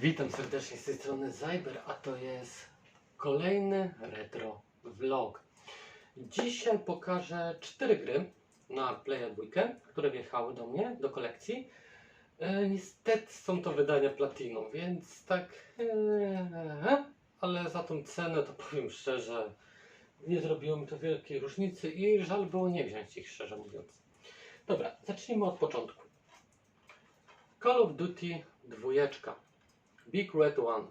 Witam serdecznie z tej strony Zyber, a to jest kolejny retro vlog. Dzisiaj pokażę cztery gry na Playa 2, które wjechały do mnie, do kolekcji. E, niestety są to wydania Platinum, więc tak, e, ale za tą cenę to powiem szczerze, nie zrobiło mi to wielkiej różnicy i żal było nie wziąć ich, szczerze mówiąc. Dobra, zacznijmy od początku. Call of Duty dwójeczka. Big Red One.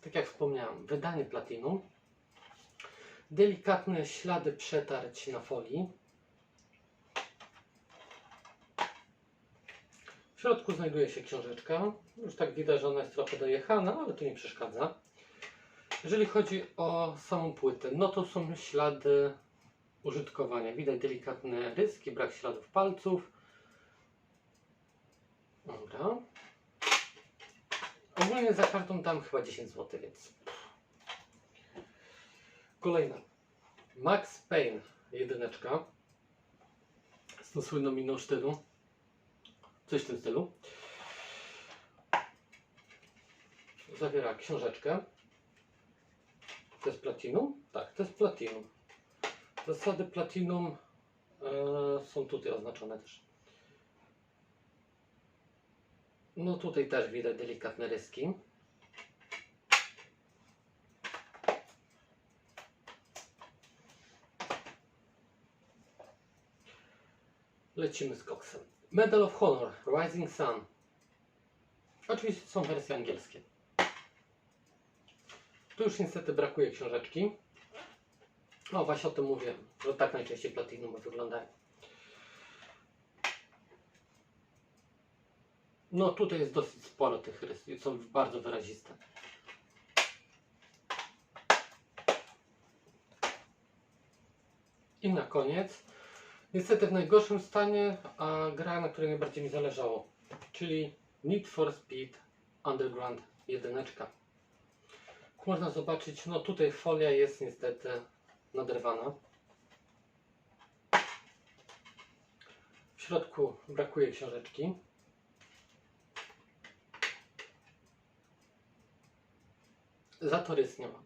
Tak jak wspomniałem, wydanie Platinum. Delikatne ślady przetarć na folii. W środku znajduje się książeczka. Już tak widać, że ona jest trochę dojechana, ale to nie przeszkadza. Jeżeli chodzi o samą płytę, no to są ślady użytkowania. Widać delikatne ryski, brak śladów palców. Dobra. Ogólnie za kartą dam chyba 10 zł, więc. Kolejna. Max Payne, jedyneczka. Z tą słynną miną sztylu. Coś w tym stylu. Zawiera książeczkę. To jest platinum? Tak, to jest platinum. Zasady platinum e, są tutaj oznaczone też. No tutaj też widać delikatne ryski. Lecimy z koksem. Medal of Honor, Rising Sun. Oczywiście są wersje angielskie. Tu już niestety brakuje książeczki. No właśnie o tym mówię, że tak najczęściej Platinum wyglądają. No tutaj jest dosyć sporo tych rys są bardzo wyraziste. I na koniec, niestety w najgorszym stanie, a gra, na której najbardziej mi zależało, czyli Need for Speed Underground 1. Jak Można zobaczyć, no tutaj folia jest niestety naderwana. W środku brakuje książeczki. Za to rys nie ma.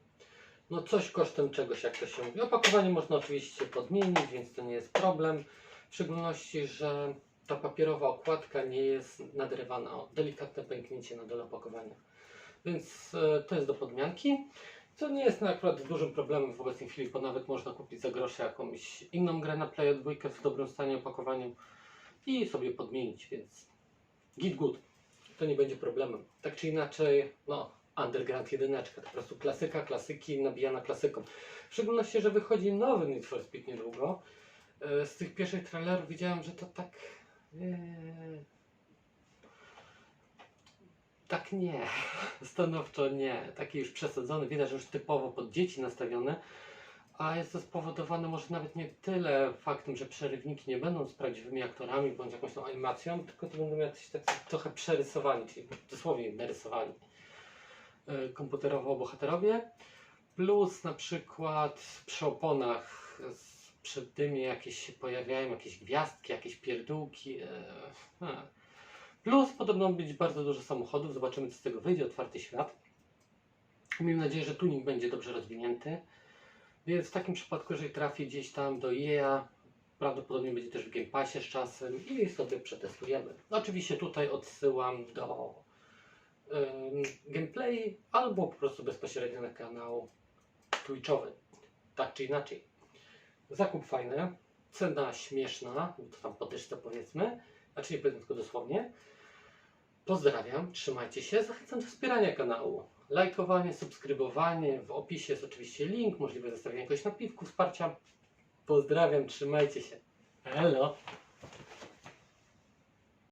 No coś kosztem czegoś, jak to się mówi. Opakowanie można oczywiście podmienić, więc to nie jest problem. W szczególności, że ta papierowa okładka nie jest nadrywana. O, delikatne pęknięcie na dole opakowania. Więc e, to jest do podmianki. Co nie jest akurat dużym problemem w obecnej chwili, bo nawet można kupić za grosze jakąś inną grę na Play 2 w dobrym stanie opakowaniu i sobie podmienić, więc git good. To nie będzie problemem. Tak czy inaczej, no Underground 1, to po prostu klasyka, klasyki nabijana klasyką. W szczególności, że wychodzi nowy Need for Speed niedługo. E, Z tych pierwszych trailerów widziałem, że to tak... e, Tak nie, stanowczo nie. Taki już przesadzony, widać, że już typowo pod dzieci nastawiony. A jest to spowodowane może nawet nie tyle faktem, że przerywniki nie będą z prawdziwymi aktorami bądź jakąś tą animacją, tylko to będą jacyś tak trochę przerysowani, czyli dosłownie narysowani komputerowo bohaterowie. Plus na przykład przy oponach przed tymi jakieś się pojawiają jakieś gwiazdki, jakieś pierdółki. e, ha. Plus podobno być bardzo dużo samochodów. Zobaczymy co z tego wyjdzie, otwarty świat. Miejmy nadzieję, że tuning będzie dobrze rozwinięty. Więc w takim przypadku, jeżeli trafi gdzieś tam do EA, prawdopodobnie będzie też w Game Passie z czasem i sobie przetestujemy. Oczywiście tutaj odsyłam do gameplay albo po prostu bezpośrednio na kanał Twitchowy. Tak czy inaczej. Zakup fajny, cena śmieszna, to tam po dyszce powiedzmy, znaczy nie powiedzmy tylko dosłownie. Pozdrawiam, trzymajcie się, zachęcam do wspierania kanału. Lajkowanie, subskrybowanie, w opisie jest oczywiście link, możliwe zostawienie jakiegoś napiwku, wsparcia. Pozdrawiam, trzymajcie się. Elo!